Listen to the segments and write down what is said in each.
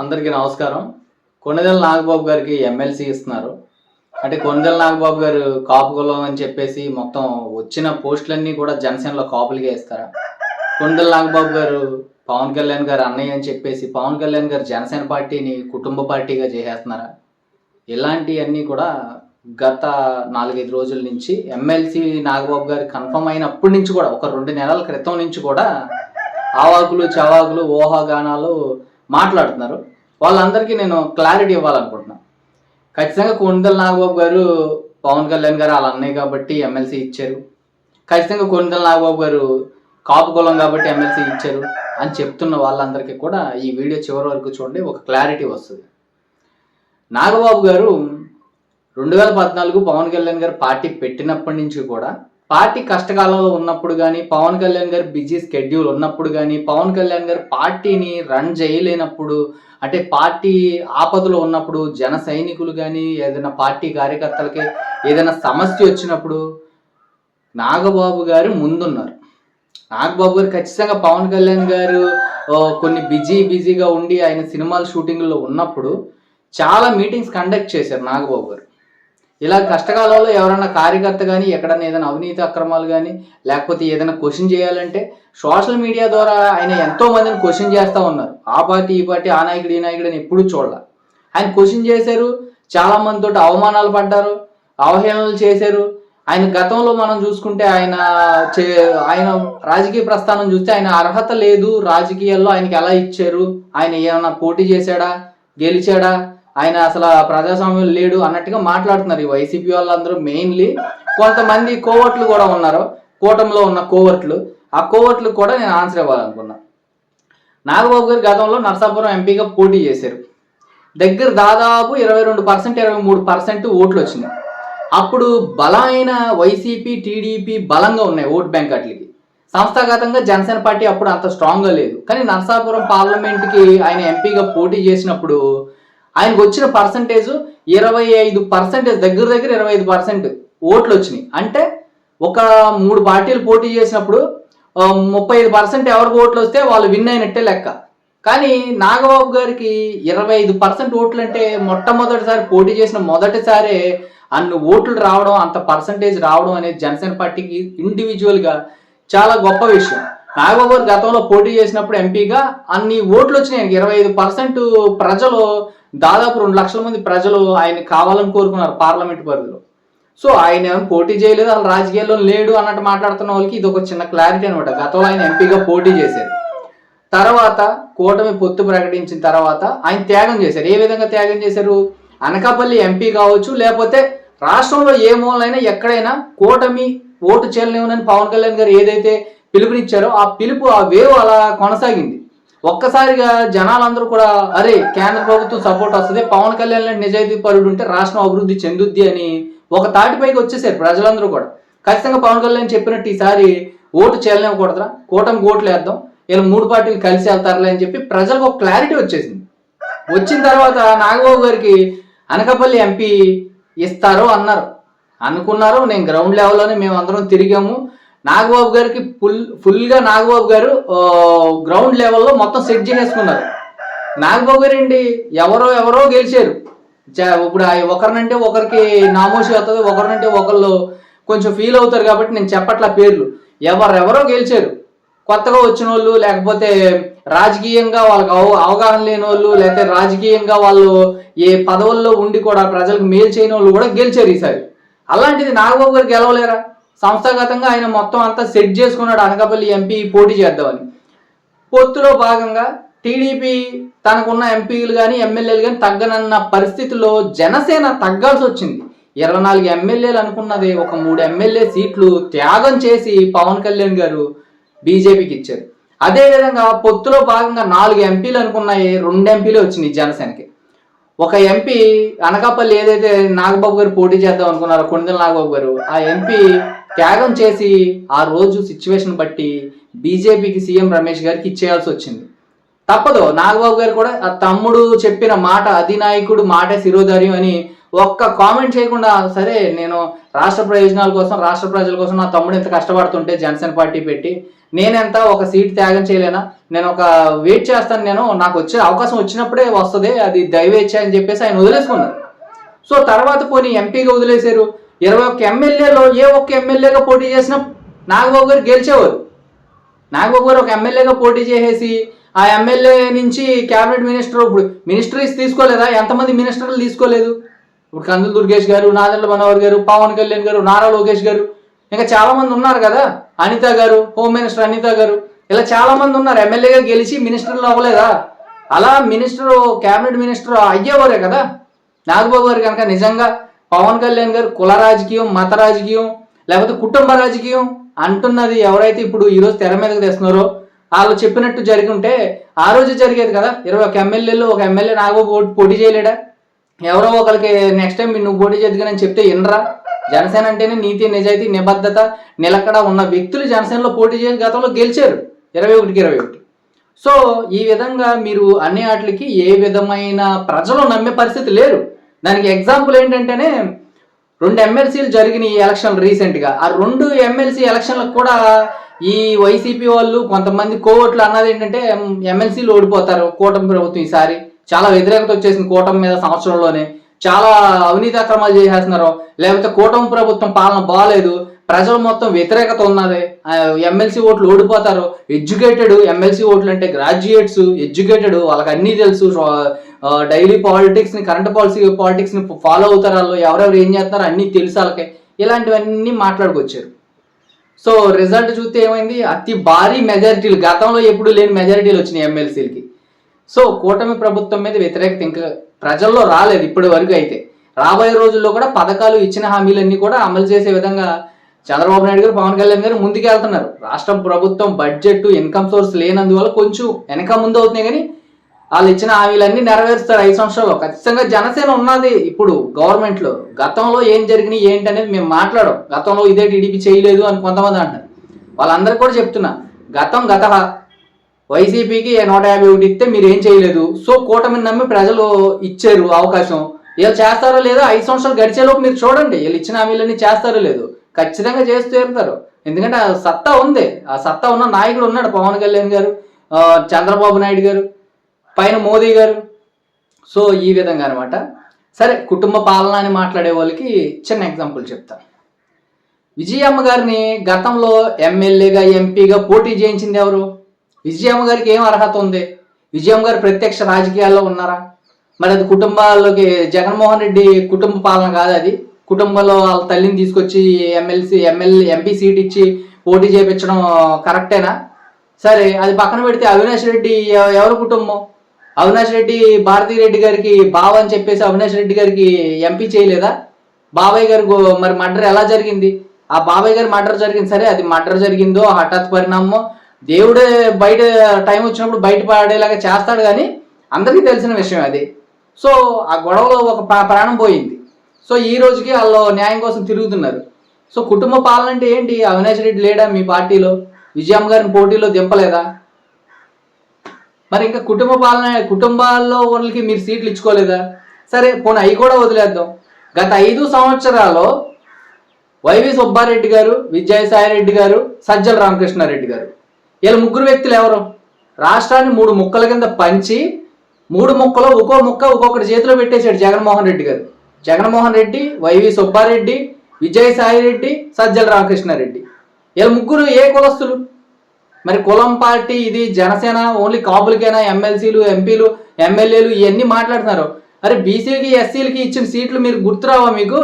అందరికీ నమస్కారం. కొనదెల నాగబాబు గారికి ఎమ్మెల్సీ ఇస్తున్నారు. అంటే కొనదెల నాగబాబు గారు కాపు కులం అని చెప్పేసి మొత్తం వచ్చిన పోస్టులన్నీ కూడా జనసేనలో కాపులుగా ఇస్తారా? కొనదెల నాగబాబు గారు పవన్ కళ్యాణ్ గారు అన్నయ్య అని చెప్పేసి పవన్ కళ్యాణ్ గారు జనసేన పార్టీని కుటుంబ పార్టీగా చేసేస్తున్నారా? ఇలాంటివన్నీ కూడా గత నాలుగైదు రోజుల నుంచి ఎమ్మెల్సీ నాగబాబు గారు కన్ఫర్మ్ అయినప్పటి నుంచి కూడా ఒక రెండు నెలల క్రితం నుంచి కూడా ఆవాకులు చవాకులు ఊహాగానాలు మాట్లాడుతున్నారు. వాళ్ళందరికీ నేను క్లారిటీ ఇవ్వాలనుకుంటున్నాను ఖచ్చితంగా కొణిదెల నాగబాబు గారు పవన్ కళ్యాణ్ గారు వాళ్ళ అన్నయ్య కాబట్టి ఎమ్మెల్సీ ఇచ్చారు. ఖచ్చితంగా కొణిదెల నాగబాబు గారు కాపు కులం కాబట్టి ఎమ్మెల్సీ ఇచ్చారు అని చెప్తున్న వాళ్ళందరికీ కూడా ఈ వీడియో చివరి వరకు చూడండి ఒక క్లారిటీ వస్తుంది. నాగబాబు గారు రెండు వేల పద్నాలుగు పవన్ కళ్యాణ్ గారు పార్టీ పెట్టినప్పటి నుంచి కూడా పార్టీ కష్టకాలంలో ఉన్నప్పుడు కానీ పవన్ కళ్యాణ్ గారు బిజీ స్కెడ్యూల్ ఉన్నప్పుడు కానీ పవన్ కళ్యాణ్ గారు పార్టీని రన్ చేయలేనప్పుడు అంటే పార్టీ ఆపదలో ఉన్నప్పుడు జన సైనికులు కానీ ఏదైనా పార్టీ కార్యకర్తలకి ఏదైనా సమస్య వచ్చినప్పుడు నాగబాబు గారు ముందున్నారు. నాగబాబు గారు ఖచ్చితంగా పవన్ కళ్యాణ్ గారు కొన్ని బిజీ బిజీగా ఉండి ఆయన సినిమాల షూటింగ్లో ఉన్నప్పుడు చాలా మీటింగ్స్ కండక్ట్ చేశారు నాగబాబు గారు. ఇలా కష్టకాలంలో ఎవరైనా కార్యకర్త కానీ ఎక్కడైనా ఏదైనా అవినీతి అక్రమాలు కానీ లేకపోతే ఏదైనా క్వశ్చన్ చేయాలంటే సోషల్ మీడియా ద్వారా ఆయన ఎంతో మందిని క్వశ్చన్ చేస్తూ ఉన్నారు. ఆ పార్టీ ఈ పార్టీ ఆ నాయకుడు ఈ నాయకుడు అని ఎప్పుడూ చూడాల. ఆయన క్వశ్చన్ చేశారు చాలా మందితో అవమానాలు పడ్డారు అవహేళనలు చేశారు. ఆయన గతంలో మనం చూసుకుంటే ఆయన చే ఆయన రాజకీయ ప్రస్థానం చూస్తే ఆయన అర్హత లేదు. రాజకీయాల్లో ఆయనకి ఎలా ఇచ్చారు? ఆయన ఏమైనా పోటీ చేశాడా? గెలిచాడా? ఆయన అసలు ప్రజాస్వామ్యం లేడు అన్నట్టుగా మాట్లాడుతున్నారు ఈ వైసీపీ వాళ్ళందరూ మెయిన్లీ. కొంతమంది కోవట్లు కూడా ఉన్నారు. కూటమిలో ఉన్న కోవట్లు ఆ కోవట్లు కూడా నేను ఆన్సర్ ఇవ్వాలనుకున్నా. నాగబాబు గారు గతంలో నర్సాపురం ఎంపీగా పోటీ చేశారు. దగ్గర దాదాపు ఇరవై రెండు పర్సెంట్ ఇరవై మూడు పర్సెంట్ ఓట్లు వచ్చినాయి. అప్పుడు బలమైన వైసీపీ టీడీపీ బలంగా ఉన్నాయి ఓట్ బ్యాంక్ అట్లకి సంస్థాగతంగా జనసేన పార్టీ అప్పుడు అంత స్ట్రాంగ్గా లేదు. కానీ నర్సాపురం పార్లమెంట్కి ఆయన ఎంపీగా పోటీ చేసినప్పుడు ఆయనకు వచ్చిన పర్సంటేజ్ ఇరవై ఐదు పర్సెంటేజ్ దగ్గర దగ్గర ఇరవై ఐదు పర్సెంట్ ఓట్లు వచ్చినాయి. అంటే ఒక మూడు పార్టీలు పోటీ చేసినప్పుడు ముప్పై ఐదు పర్సెంట్ ఎవరికి ఓట్లు వస్తే వాళ్ళు విన్ అయినట్టే లెక్క. కానీ నాగబాబు గారికి ఇరవై ఐదు పర్సెంట్ ఓట్లు అంటే మొట్టమొదటిసారి పోటీ చేసిన మొదటిసారే అన్ని ఓట్లు రావడం అంత పర్సంటేజ్ రావడం అనేది జనసేన పార్టీకి ఇండివిజువల్గా చాలా గొప్ప విషయం. నాగబాబు గారు గతంలో పోటీ చేసినప్పుడు ఎంపీగా అన్ని ఓట్లు వచ్చినాయి ఇరవై ఐదు పర్సెంట్ ప్రజలు దాదాపు రెండు లక్షల మంది ప్రజలు ఆయన కావాలని కోరుకున్నారు పార్లమెంట్ పరిధిలో. సో ఆయన పోటీ చేయలేదు వాళ్ళ రాజకీయాల్లో లేడు అన్నట్టు మాట్లాడుతున్న వాళ్ళకి ఇది ఒక చిన్న క్లారిటీ అనమాట గతంలో ఆయన ఎంపీగా పోటీ చేశారు. తర్వాత కూటమి పొత్తు ప్రకటించిన తర్వాత ఆయన త్యాగం చేశారు. ఏ విధంగా త్యాగం చేశారు? అనకాపల్లి ఎంపీ కావచ్చు లేకపోతే రాష్ట్రంలో ఏ మూలైనా ఎక్కడైనా కూటమి ఓటు చేయలేమని పవన్ కళ్యాణ్ గారు ఏదైతే పిలుపునిచ్చారో ఆ పిలుపు ఆ వేవ్ అలా కొనసాగింది. ఒక్కసారిగా జనాలందరూ కూడా అరే కేంద్ర ప్రభుత్వం సపోర్ట్ వస్తుంది పవన్ కళ్యాణ్ లాంటి నిజాయితీ పరుడు ఉంటే రాష్ట్రం అభివృద్ధి చెందుద్ది అని ఒక తాటిపైకి వచ్చేసారు ప్రజలందరూ కూడా. ఖచ్చితంగా పవన్ కళ్యాణ్ చెప్పినట్టు ఈసారి ఓటు చేయలేమకూడదురా కూటమి ఓట్లు వేద్దాం ఇలా మూడు పార్టీలు కలిసి వెళ్తారులే అని చెప్పి ప్రజలకు ఒక క్లారిటీ వచ్చేసింది. వచ్చిన తర్వాత నాగబాబు గారికి అనకాపల్లి ఎంపీ ఇస్తారు అన్నారు. అనుకున్నారు నేను గ్రౌండ్ లెవెల్లోనే మేము అందరం తిరిగాము. నాగబాబు గారికి ఫుల్ ఫుల్గా నాగబాబు గారు గ్రౌండ్ లెవెల్లో మొత్తం సెట్ చేసేసుకున్నారు. నాగబాబు గారు ఏంటి? ఎవరో ఎవరో గెలిచారు. ఇప్పుడు ఒకరినంటే ఒకరికి నామోషి అవుతుంది ఒకరినంటే ఒకళ్ళు కొంచెం ఫీల్ అవుతారు కాబట్టి నేను చెప్పట్ల పేర్లు. ఎవరెవరో గెలిచారు. కొత్తగా వచ్చిన వాళ్ళు లేకపోతే రాజకీయంగా వాళ్ళకి అవ అవగాహన లేని వాళ్ళు లేకపోతే రాజకీయంగా వాళ్ళు ఏ పదవుల్లో ఉండి కూడా ప్రజలకు మేలు చేయని వాళ్ళు కూడా గెలిచారు ఈసారి. అలాంటిది నాగబాబు గారు గెలవలేరా? సంస్థాగతంగా ఆయన మొత్తం అంతా సెట్ చేసుకున్నాడు అనకాపల్లి ఎంపీ పోటీ చేద్దామని. పొత్తులో భాగంగా టీడీపీ తనకున్న ఎంపీలు కానీ ఎమ్మెల్యేలు కానీ తగ్గనన్న పరిస్థితిలో జనసేన తగ్గాల్సి వచ్చింది. ఇరవై నాలుగు ఎమ్మెల్యేలు అనుకున్నది ఒక మూడు ఎమ్మెల్యే సీట్లు త్యాగం చేసి పవన్ కళ్యాణ్ గారు బీజేపీకి ఇచ్చారు. అదేవిధంగా పొత్తులో భాగంగా నాలుగు ఎంపీలు అనుకున్నాయి రెండు ఎంపీలు వచ్చినాయి జనసేనకి. ఒక ఎంపీ అనకాపల్లి ఏదైతే నాగబాబు గారు పోటీ చేద్దాం అనుకున్నారో కొండల నాగబాబు గారు ఆ ఎంపీ త్యాగం చేసి ఆ రోజు సిచ్యువేషన్ బట్టి బీజేపీకి సీఎం రమేష్ గారికి ఇచ్చేయాల్సి వచ్చింది. తప్పదు నాగబాబు గారు కూడా ఆ తమ్ముడు చెప్పిన మాట అధినాయకుడు మాటే శిరోధార్యం అని ఒక్క కామెంట్ చేయకుండా సరే నేను రాష్ట్ర ప్రయోజనాల కోసం రాష్ట్ర ప్రజల కోసం నా తమ్ముడు ఇంత కష్టపడుతుంటే జనసేన పార్టీ పెట్టి నేనెంత ఒక సీట్ త్యాగం చేయలేనా? నేను ఒక వెయిట్ చేస్తాను నేను నాకు వచ్చే అవకాశం వచ్చినప్పుడే వస్తుంది అది దయవేచ్ఛ అని చెప్పేసి ఆయన వదిలేసుకున్నారు. సో తర్వాత పోనీ ఎంపీగా వదిలేశారు. ఇరవై ఒక్క ఎమ్మెల్యేలో ఏ ఒక్క ఎమ్మెల్యేగా పోటీ చేసినా నాగబాబు గారు గెలిచేవారు. నాగబాబు గారు ఒక ఎమ్మెల్యేగా పోటీ చేసేసి ఆ ఎమ్మెల్యే నుంచి క్యాబినెట్ మినిస్టర్ ఇప్పుడు మినిస్టరీస్ తీసుకోలేదా? ఎంతమంది మినిస్టర్లు తీసుకోలేదు? ఇప్పుడు కందులు దుర్గేష్ గారు నాదెండ్ల మనోహర్ గారు పవన్ కళ్యాణ్ గారు నారా లోకేష్ గారు. ఇంకా చాలామంది ఉన్నారు కదా? అనిత గారు హోమ్ మినిస్టర్ అనిత గారు. ఇలా చాలామంది ఉన్నారు. ఎమ్మెల్యేగా గెలిచి మినిస్టర్లు అవ్వలేదా? అలా మినిస్టర్ క్యాబినెట్ మినిస్టర్ అయ్యేవారే కదా? నాగబాబు గారు కనుక నిజంగా పవన్ కళ్యాణ్ గారు కుల రాజకీయం మత రాజకీయం లేకపోతే కుటుంబ రాజకీయం అంటున్నది ఎవరైతే ఇప్పుడు ఈరోజు తెర మీదకి తెస్తున్నారో వాళ్ళు చెప్పినట్టు జరిగి ఉంటే ఆ రోజు జరిగేది కదా? ఇరవై ఒక ఎమ్మెల్యేలు ఒక ఎమ్మెల్యే నాగబాబు పోటీ- చేయలేడా? ఎవరో ఒకరికి నెక్స్ట్ టైం నువ్వు పోటీ చేద్దుగానని చెప్తే ఇన్రా జనసేన అంటేనే నీతి నిజాయితీ నిబద్ధత నిలకడ ఉన్న వ్యక్తులు జనసేనలో పోటీ చేసి గతంలో గెలిచారు. ఇరవై ఒకటికి ఇరవై ఒకటి. సో ఈ విధంగా మీరు అన్ని వాటికి ఏ విధమైన ప్రజలు నమ్మే పరిస్థితి లేరు. దానికి ఎగ్జాంపుల్ ఏంటంటేనే రెండు ఎమ్మెల్సీలు జరిగినాయి ఈ ఎలక్షన్ రీసెంట్గా ఆ రెండు ఎమ్మెల్సీ ఎలక్షన్లకు కూడా ఈ వైసీపీ వాళ్ళు కొంతమంది కోవట్లు అన్నది ఏంటంటే ఎమ్మెల్సీలు ఓడిపోతారు కూటమి ప్రభుత్వం ఈసారి. చాలా వ్యతిరేకత వచ్చేసింది కూటమి మీద సంవత్సరంలోనే. చాలా అవినీతి అక్రమాలు చేసేస్తున్నారు. లేకపోతే కూటమి ప్రభుత్వం పాలన బాగాలేదు ప్రజలు మొత్తం వ్యతిరేకత ఉన్నది. ఎమ్మెల్సీ ఓట్లు ఓడిపోతారు. ఎడ్యుకేటెడ్ ఎమ్మెల్సీ ఓట్లు అంటే గ్రాడ్యుయేట్స్ ఎడ్యుకేటెడ్ వాళ్ళకి అన్నీ తెలుసు డైలీ పాలిటిక్స్ని కరెంట్ పాలసీ పాలిటిక్స్ని ఫాలో అవుతారు వాళ్ళు. ఎవరెవరు ఏం చేస్తారో అన్నీ తెలుసు వాళ్ళకి. ఇలాంటివన్నీ మాట్లాడుకొచ్చారు. సో రిజల్ట్ చూస్తే ఏమైంది? అతి భారీ మెజారిటీలు గతంలో ఎప్పుడు లేని మెజారిటీలు వచ్చినాయి ఎమ్మెల్సీలకి. సో కూటమి ప్రభుత్వం మీద వ్యతిరేకత ఇంకా ప్రజల్లో రాలేదు ఇప్పటి వరకు అయితే. రాబోయే రోజుల్లో కూడా పథకాలు ఇచ్చిన హామీలన్నీ కూడా అమలు చేసే విధంగా చంద్రబాబు నాయుడు గారు పవన్ కళ్యాణ్ గారు ముందుకెళ్తున్నారు రాష్ట్ర ప్రభుత్వం బడ్జెట్ ఇన్కమ్ సోర్స్ లేనందువల్ల కొంచెం వెనక ముందు అవుతున్నాయి కానీ వాళ్ళు ఇచ్చిన హామీలన్నీ నెరవేరుస్తారు ఐదు సంవత్సరాల్లో. ఖచ్చితంగా జనసేన ఉన్నది ఇప్పుడు గవర్నమెంట్లో. గతంలో ఏం జరిగినాయి ఏంటి అనేది మేము మాట్లాడం గతంలో ఇదే టీడీపీ చేయలేదు అని కొంతమంది అంటారు వాళ్ళందరూ కూడా చెప్తున్నా గతం గత వైసీపీకి నూట యాభై ఒకటి ఇస్తే మీరు ఏం చేయలేదు. సో కూటమిని నమ్మి ప్రజలు ఇచ్చారు అవకాశం. వీళ్ళు చేస్తారో లేదో ఐదు సంవత్సరాలు గడిచేలోపు మీరు చూడండి. వీళ్ళు ఇచ్చిన హామీలన్నీ చేస్తారో లేదు. ఖచ్చితంగా చేస్తూ తీరుతారు ఎందుకంటే ఆ సత్తా ఉంది. ఆ సత్తా ఉన్న నాయకుడు ఉన్నాడు పవన్ కళ్యాణ్ గారు చంద్రబాబు నాయుడు గారు పైన మోదీ గారు. సో ఈ విధంగా అనమాట సరే కుటుంబ పాలన అని మాట్లాడే వాళ్ళకి చిన్న ఎగ్జాంపుల్ చెప్తాను విజయమ్మ గారిని గతంలో ఎమ్మెల్యేగా ఎంపీగా పోటీ చేయించింది ఎవరు? విజయమ్మ గారికి ఏం అర్హత ఉంది? విజయమ్మ గారు ప్రత్యక్ష రాజకీయాల్లో ఉన్నారా? మరి అది కుటుంబాల్లోకి జగన్మోహన్ రెడ్డి కుటుంబ పాలన కాదు అది. కుటుంబంలో వాళ్ళ తల్లిని తీసుకొచ్చి ఎమ్మెల్సీ ఎమ్మెల్యే ఎంపీ సీట్ ఇచ్చి పోటీ చేయించడం కరెక్టేనా సరే అది పక్కన పెడితే అవినాష్ రెడ్డి ఎవరి కుటుంబం? అవినాష్ రెడ్డి భారతీ రెడ్డి గారికి బావ అని చెప్పేసి అవినాష్ రెడ్డి గారికి ఎంపీ చేయలేదా? బాబాయ్ గారు మరి మర్డర్ ఎలా జరిగింది? ఆ బాబాయ్ గారి మర్డర్ జరిగింది. సరే అది మర్డర్ జరిగిందో హఠాత్ పరిణామం దేవుడే బయట టైం వచ్చినప్పుడు బయట పడేలాగా చేస్తాడు కానీ అందరికీ తెలిసిన విషయం అది. సో ఆ గొడవలో ఒక ప్రాణం పోయింది. సో ఈ రోజుకి వాళ్ళు న్యాయం కోసం తిరుగుతున్నారు. సో కుటుంబ పాలన అంటే ఏంటి? అవినాష్ రెడ్డి లేడా మీ పార్టీలో? విజయమ్మ గారిని పోటీలో దింపలేదా? మరి ఇంకా కుటుంబ పాలన కుటుంబాల్లో వాళ్ళకి మీరు సీట్లు ఇచ్చుకోలేదా? సరే పోనీ అవి కూడా వదిలేద్దాం. గత ఐదు సంవత్సరాలు వైవి సుబ్బారెడ్డి గారు విజయసాయిరెడ్డి గారు సజ్జల రామకృష్ణారెడ్డి గారు. వీళ్ళ ముగ్గురు వ్యక్తులు ఎవరు? రాష్ట్రాన్ని మూడు ముక్కల కింద పంచి మూడు ముక్కలు ఒక్కో ముక్క ఒక్కొక్కటి చేతిలో పెట్టేశాడు జగన్మోహన్ రెడ్డి గారు. Jaganmohan Reddy Y V Subba Reddy Vijayasai Reddy Sajjala Ramakrishna Reddy. వీళ్ళ ముగ్గురు ఏ కులస్తులు? మరి కులం పార్టీ ఇది జనసేన ఓన్లీ కాపులకైనా? ఎమ్మెల్సీలు ఎంపీలు ఎమ్మెల్యేలు ఇవన్నీ మాట్లాడుతున్నారు. అరే బీసీలకి ఎస్సీలకి ఇచ్చిన సీట్లు మీరు గుర్తురావా మీకు?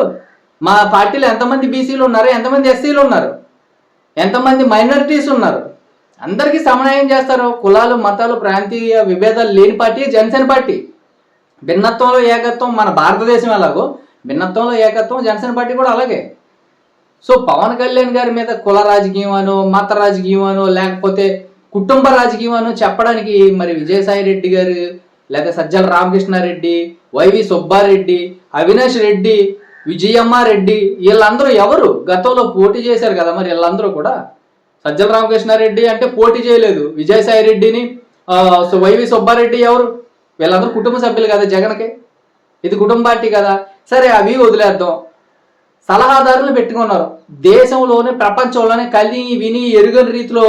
మా పార్టీలో ఎంతమంది బీసీలు ఉన్నారు? ఎంతమంది ఎస్సీలు ఉన్నారు? ఎంతమంది మైనారిటీస్ ఉన్నారు? అందరికీ సమన్వయం చేస్తారు. కులాలు మతాలు ప్రాంతీయ విభేదాలు లేని పార్టీ జనసేన పార్టీ. భిన్నత్వంలో ఏకత్వం మన భారతదేశం ఎలాగో భిన్నత్వంలో ఏకత్వం జనసేన పార్టీ కూడా అలాగే. సో పవన్ కళ్యాణ్ గారి మీద కుల రాజకీయం అనో మత రాజకీయం అనో లేకపోతే కుటుంబ రాజకీయం అనో చెప్పడానికి మరి విజయసాయి రెడ్డి గారు లేదా సజ్జల రామకృష్ణారెడ్డి వైవి సుబ్బారెడ్డి అవినాష్ రెడ్డి విజయమ్మ రెడ్డి వీళ్ళందరూ ఎవరు? గతంలో పోటీ చేశారు కదా మరి వీళ్ళందరూ కూడా. సజ్జల రామకృష్ణారెడ్డి అంటే పోటీ చేయలేదు. విజయసాయి రెడ్డిని సో వైవి సుబ్బారెడ్డి ఎవరు? వీళ్ళందరూ కుటుంబ సభ్యులు కదా జగన్కి? ఇది కుటుంబ పార్టీ కదా. సరే అవి వదిలేద్దాం. సలహాదారులు పెట్టుకున్నారు. దేశంలోనే ప్రపంచంలోనే కలి విని ఎరుగని రీతిలో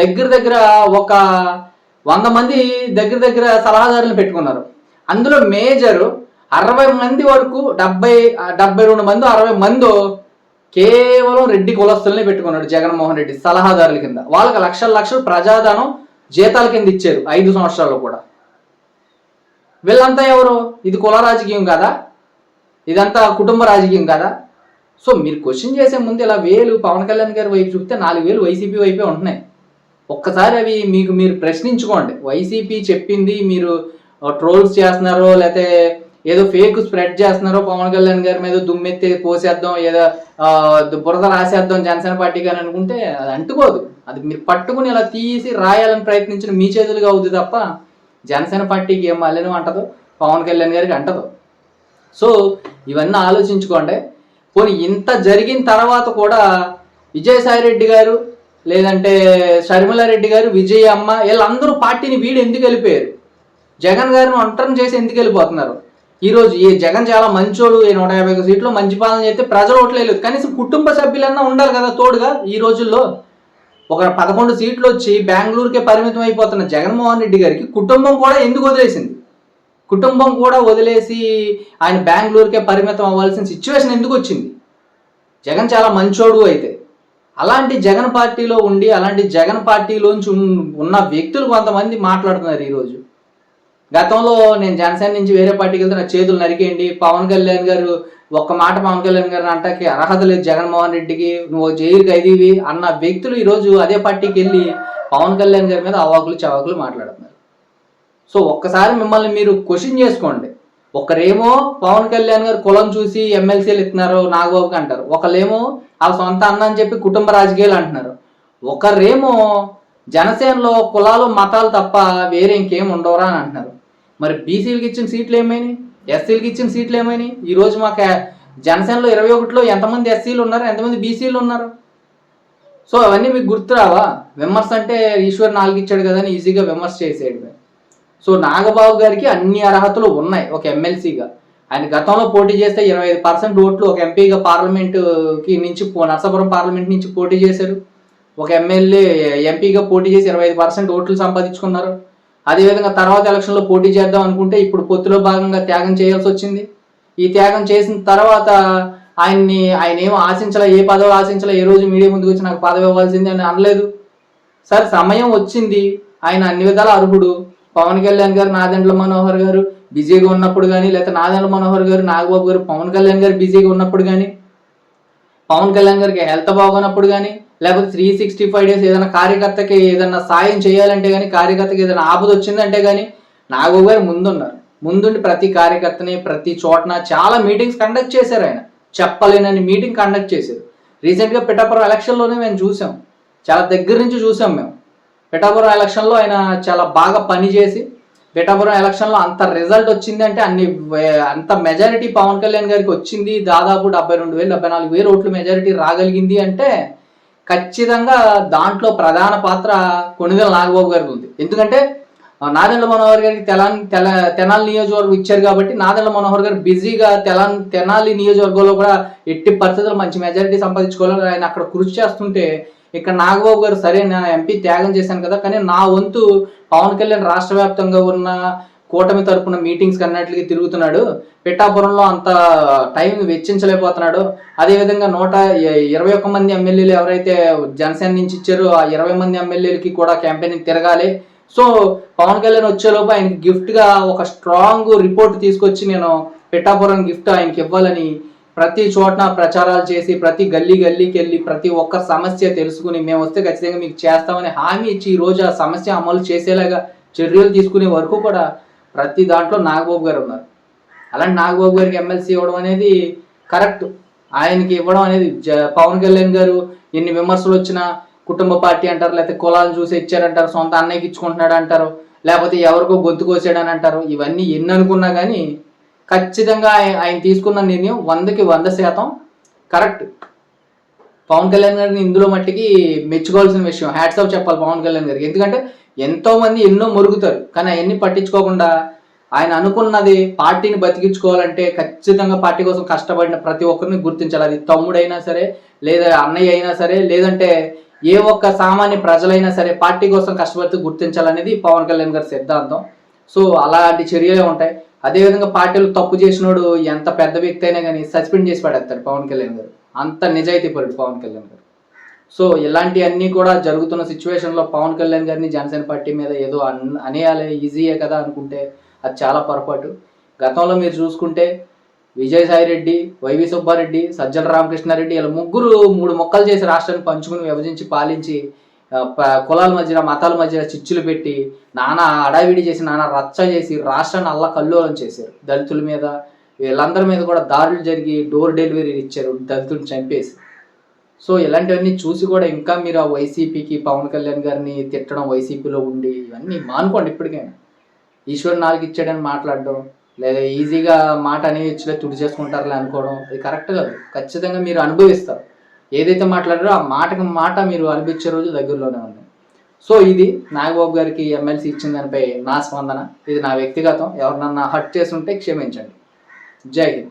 దగ్గర దగ్గర ఒక వంద మంది దగ్గర దగ్గర సలహాదారులు పెట్టుకున్నారు. అందులో మేజర్ అరవై మంది వరకు డెబ్బై డెబ్బై రెండు మంది అరవై మంది కేవలం రెడ్డి కులస్తుల్ని పెట్టుకున్నాడు జగన్మోహన్ రెడ్డి సలహాదారుల కింద. వాళ్ళకి లక్షల లక్షలు ప్రజాధనం జీతాల కింద ఇచ్చారు ఐదు సంవత్సరాల్లో కూడా. వీళ్ళంతా ఎవరు? ఇది కుల రాజకీయం కదా? ఇదంతా కుటుంబ రాజకీయం కదా? సో మీరు క్వశ్చన్ చేసే ముందు ఇలా వేలు పవన్ కళ్యాణ్ గారి వైపు చూపితే నాలుగు వేలు వైసీపీ వైపే ఉంటున్నాయి. ఒక్కసారి అవి మీకు మీరు ప్రశ్నించుకోండి. వైసీపీ చెప్పింది మీరు ట్రోల్స్ చేస్తున్నారో లేకపోతే ఏదో ఫేక్ స్ప్రెడ్ చేస్తున్నారో పవన్ కళ్యాణ్ గారి మీద దుమ్మెత్తి పోసేద్దాం ఏదో బురద రాసేద్దాం జనసేన పార్టీ అని అనుకుంటే అది అంటుకోదు. అది మీరు పట్టుకుని ఇలా తీసి రాయాలని ప్రయత్నించిన మీ చేతులుగా అవుతుంది తప్ప జనసేన పార్టీకి ఏం మళ్ళీ అంటదు పవన్ కళ్యాణ్ గారికి అంటదు. సో ఇవన్నీ ఆలోచించుకోండి. పోనీ ఇంత జరిగిన తర్వాత కూడా విజయసాయి రెడ్డి గారు లేదంటే షర్మిలారెడ్డి గారు విజయ అమ్మ వీళ్ళందరూ పార్టీని వీడు ఎందుకు వెళ్ళిపోయారు? జగన్ గారిని ఒంటరిని చేసి ఎందుకు వెళ్ళిపోతున్నారు? ఈరోజు ఈ జగన్ చాలా మంచోడు ఈ నూట యాభై ఒక సీట్లో మంచి పాలన చేస్తే ప్రజలు ఓట్లేదు కనీసం కుటుంబ సభ్యులన్నా ఉండాలి కదా తోడుగా ఈ రోజుల్లో. ఒక పదకొండు సీట్లు వచ్చి బెంగళూరుకే పరిమితం అయిపోతున్న జగన్మోహన్ రెడ్డి గారికి కుటుంబం కూడా ఎందుకు వదిలేసింది? కుటుంబం కూడా వదిలేసి ఆయన బెంగళూరుకే పరిమితం అవ్వాల్సిన సిచ్యువేషన్ ఎందుకు వచ్చింది? జగన్ చాలా మంచోడు అయితే. అలాంటి జగన్ పార్టీలో ఉండి అలాంటి జగన్ పార్టీలోంచి ఉన్న వ్యక్తులు కొంతమంది మాట్లాడుతున్నారు ఈరోజు. గతంలో నేను జనసేన నుంచి వేరే పార్టీకి వెళ్తే నా చేతులు నరికేయండి. పవన్ కళ్యాణ్ గారు ఒక్క మాట పవన్ కళ్యాణ్ గారు అంటాకి అర్హత లేదు జగన్మోహన్ రెడ్డికి. నువ్వు జైలు ఖైదీవి అన్న వ్యక్తులు ఈరోజు అదే పార్టీకి వెళ్ళి పవన్ కళ్యాణ్ గారి మీద అవాకులు చవాకులు మాట్లాడుతున్నారు. సో ఒక్కసారి మిమ్మల్ని మీరు క్వశ్చన్ చేసుకోండి. ఒకరేమో పవన్ కళ్యాణ్ గారు కులం చూసి ఎమ్మెల్సీలు ఇస్తున్నారు నాగబాబుకి అంటారు. ఒకళ్ళేమో వాళ్ళ సొంత అన్న అని చెప్పి కుటుంబ రాజకీయాలు అంటున్నారు. ఒకరేమో జనసేనలో కులాలు మతాలు తప్ప వేరే ఇంకేం ఉండవరా అని అంటున్నారు. మరి బీసీలకు ఇచ్చిన సీట్లు ఏమైనాయి? ఎస్సీలకి ఇచ్చిన సీట్లు ఏమైనాయి? ఈ రోజు మాకు జనసేనలో ఇరవై ఒకటిలో ఎంతమంది ఎస్సీలు ఉన్నారు? ఎంతమంది బీసీలు ఉన్నారు? సో అవన్నీ మీకు గుర్తురావా విమర్శ అంటే ఈశ్వర్ నాలుగు ఇచ్చాడు కదా అని ఈజీగా విమర్శ చేసేయడమే. సో నాగబాబు గారికి అన్ని అర్హతలు ఉన్నాయి ఒక ఎమ్మెల్సీగా. ఆయన గతంలో పోటీ చేస్తే ఇరవై ఐదు పర్సెంట్ ఓట్లు ఒక ఎంపీగా పార్లమెంటుకి నుంచి నర్సాపురం పార్లమెంట్ నుంచి పోటీ చేశారు. ఒక ఎమ్మెల్యే ఎంపీగా పోటీ చేసి ఇరవై ఐదు పర్సెంట్ ఓట్లు సంపాదించుకున్నారు. అదేవిధంగా తర్వాత ఎలక్షన్లో పోటీ చేద్దాం అనుకుంటే ఇప్పుడు పొత్తులో భాగంగా త్యాగం చేయాల్సి వచ్చింది. ఈ త్యాగం చేసిన తర్వాత ఆయన్ని ఆయన ఏం ఆశించలే ఏ పదవి ఆశించలే ఏ రోజు మీడియా ముందుకు వచ్చి నాకు పదవి ఇవ్వాల్సింది అని అనలేదు. సార్ సమయం వచ్చింది. ఆయన అన్ని విధాల అర్హుడు. పవన్ కళ్యాణ్ గారు నాదెండ్ల మనోహర్ గారు బిజీగా ఉన్నప్పుడు కానీ లేకపోతే నాదెండ్ల మనోహర్ గారు నాగబాబు గారు పవన్ కళ్యాణ్ గారు బిజీగా ఉన్నప్పుడు కానీ పవన్ కళ్యాణ్ గారికి హెల్త్ బాగున్నప్పుడు కానీ లేకపోతే త్రీ సిక్స్టీ ఫైవ్ డేస్ ఏదైనా కార్యకర్తకి ఏదైనా సాయం చేయాలంటే కానీ కార్యకర్తకి ఏదైనా ఆపద వచ్చిందంటే కానీ నాగబాబు గారు ముందున్నారు. ముందుండి ప్రతి కార్యకర్తని ప్రతి చోటన చాలా మీటింగ్స్ కండక్ట్ చేశారు ఆయన. చెప్పలేనని మీటింగ్ కండక్ట్ చేశారు. రీసెంట్గా పిఠాపురం ఎలక్షన్లోనే మేము చూసాం చాలా దగ్గర నుంచి చూసాం మేము. పిఠాపురం ఎలక్షన్లో ఆయన చాలా బాగా పనిచేసి పిఠాపురం ఎలక్షన్లో అంత రిజల్ట్ వచ్చింది అంటే అన్ని అంత మెజారిటీ పవన్ కళ్యాణ్ గారికి వచ్చింది. దాదాపు డెబ్బై రెండు వేలు డెబ్బై నాలుగు వేలు ఓట్లు మెజారిటీ రాగలిగింది అంటే ఖచ్చితంగా దాంట్లో ప్రధాన పాత్ర కొణిదెల నాగబాబు గారికి ఉంది. ఎందుకంటే నాదెండ్ల మనోహర్ గారికి తెలాన్ తెల తెనాలి నియోజకవర్గం ఇచ్చారు కాబట్టి నాదెండ్ల మనోహర్ గారు బిజీగా తెలాన్ తెనాలి నియోజకవర్గంలో కూడా ఎట్టి పరిస్థితులు మంచి మెజారిటీ సంపాదించుకోవాలని ఆయన అక్కడ కృషి చేస్తుంటే ఇక్కడ నాగబాబు గారు సరే నా ఎంపీ త్యాగం చేశాను కదా. కానీ నా వంతు పవన్ కళ్యాణ్ రాష్ట్ర వ్యాప్తంగా ఉన్న కూటమి తరపున మీటింగ్స్ అన్నట్లకి తిరుగుతున్నాడు. పిఠాపురంలో అంత టైం వెచ్చించలేకపోతున్నాడు. అదేవిధంగా నూట ఇరవై ఒక్క మంది ఎమ్మెల్యేలు ఎవరైతే జనసేన నుంచి ఇచ్చారో ఆ ఇరవై మంది ఎమ్మెల్యేలకి కూడా క్యాంపెయినింగ్ తిరగాలి. సో పవన్ కళ్యాణ్ వచ్చేలోపు ఆయనకి గిఫ్ట్గా ఒక స్ట్రాంగ్ రిపోర్ట్ తీసుకొచ్చి నేను పిఠాపురం గిఫ్ట్ ఆయనకి ఇవ్వాలని ప్రతి చోటన ప్రచారాలు చేసి ప్రతి గల్లీ గల్లీకి వెళ్ళి ప్రతి ఒక్క సమస్య తెలుసుకుని మేము వస్తే ఖచ్చితంగా మీకు చేస్తామని హామీ ఇచ్చి ఈ రోజు ఆ సమస్య అమలు చేసేలాగా చర్యలు తీసుకునే వరకు కూడా ప్రతి దాంట్లో నాగబాబు గారు ఉన్నారు. అలాంటి నాగబాబు గారికి ఎమ్మెల్సీ ఇవ్వడం అనేది కరెక్ట్. ఆయనకి ఇవ్వడం అనేది జ- పవన్ కళ్యాణ్ గారు ఎన్ని విమర్శలు వచ్చినా కుటుంబ పార్టీ అంటారు లేకపోతే కులాలను చూసి ఇచ్చారంటారు సొంత అన్నయ్యకి ఇచ్చుకుంటున్నాడు అంటారు లేకపోతే ఎవరికో గొంతు కోసాడని అంటారు ఇవన్నీ ఎన్ని అనుకున్నా కానీ ఖచ్చితంగా ఆయన ఆయన తీసుకున్న నిర్ణయం వందకి వంద శాతం కరెక్ట్. పవన్ కళ్యాణ్ గారిని ఇందులో మట్టికి మెచ్చుకోవాల్సిన విషయం. హ్యాట్స్ ఆఫ్ చెప్పాలి పవన్ కళ్యాణ్ గారికి. ఎందుకంటే ఎంతో మంది ఎన్నో మురుగుతారు. కానీ అవన్నీ పట్టించుకోకుండా ఆయన అనుకున్నది పార్టీని బతికించుకోవాలంటే ఖచ్చితంగా పార్టీ కోసం కష్టపడిన ప్రతి ఒక్కరిని గుర్తించాలి. అది తమ్ముడైనా సరే లేదా అన్నయ్య అయినా సరే లేదంటే ఏ ఒక్క సామాన్య ప్రజలైనా సరే పార్టీ కోసం కష్టపడితే గుర్తించాలనేది పవన్ కళ్యాణ్ గారి సిద్ధాంతం. సో అలాంటి చర్యలే ఉంటాయి. అదేవిధంగా పార్టీలు తప్పు చేసినోడు ఎంత పెద్ద వ్యక్తి అయినా కానీ సస్పెండ్ చేసి పడేస్తాడు పవన్ కళ్యాణ్ గారు. అంత నిజాయితీ పరుడు పవన్ కళ్యాణ్ గారు. సో ఇలాంటివన్నీ కూడా జరుగుతున్న సిచ్యువేషన్లో పవన్ కళ్యాణ్ గారిని జనసేన పార్టీ మీద ఏదో అన్ అనేయాలి ఈజీయే కదా అనుకుంటే అది చాలా పొరపాటు. గతంలో మీరు చూసుకుంటే విజయసాయి రెడ్డి వైవి సుబ్బారెడ్డి సజ్జల రామకృష్ణారెడ్డి ఇలా ముగ్గురు మూడు మొక్కలు చేసి రాష్ట్రాన్ని పంచుకుని విభజించి పాలించి ప- కులాల మధ్య మతాల మధ్య చిచ్చులు పెట్టి నానా అడావిడి చేసి నానా రచ్చ చేసి రాష్ట్రాన్ని అల్ల కల్లోలం చేశారు. దళితుల మీద వీళ్ళందరి మీద కూడా దారులు జరిగి డోర్ డెలివరీ ఇచ్చారు దళితులు చంపేసి. సో ఇలాంటివన్నీ చూసి కూడా ఇంకా మీరు ఆ వైసీపీకి పవన్ కళ్యాణ్ గారిని తిట్టడం వైసీపీలో ఉండి ఇవన్నీ మానుకోండి ఇప్పటికైనా ఈశ్వర్ నాలుగు ఇచ్చాడని మాట్లాడడం లేదా ఈజీగా మాట అనేయచ్చులే తుడి చేసుకుంటారులే అనుకోవడం అది కరెక్ట్ కాదు. ఖచ్చితంగా మీరు అనుభవిస్తారు. ఏదైతే మాట్లాడారో ఆ మాటకి మాట మీరు అనిపించే రోజు దగ్గరలోనే ఉంది. సో ఇది నాగబాబు గారికి ఎమ్మెల్సీ ఇచ్చిన దానిపై నా స్పందన. ఇది నా వ్యక్తిగతం. ఎవరినన్నా హట్ చేసి ఉంటే క్షమించండి. जय हिंद।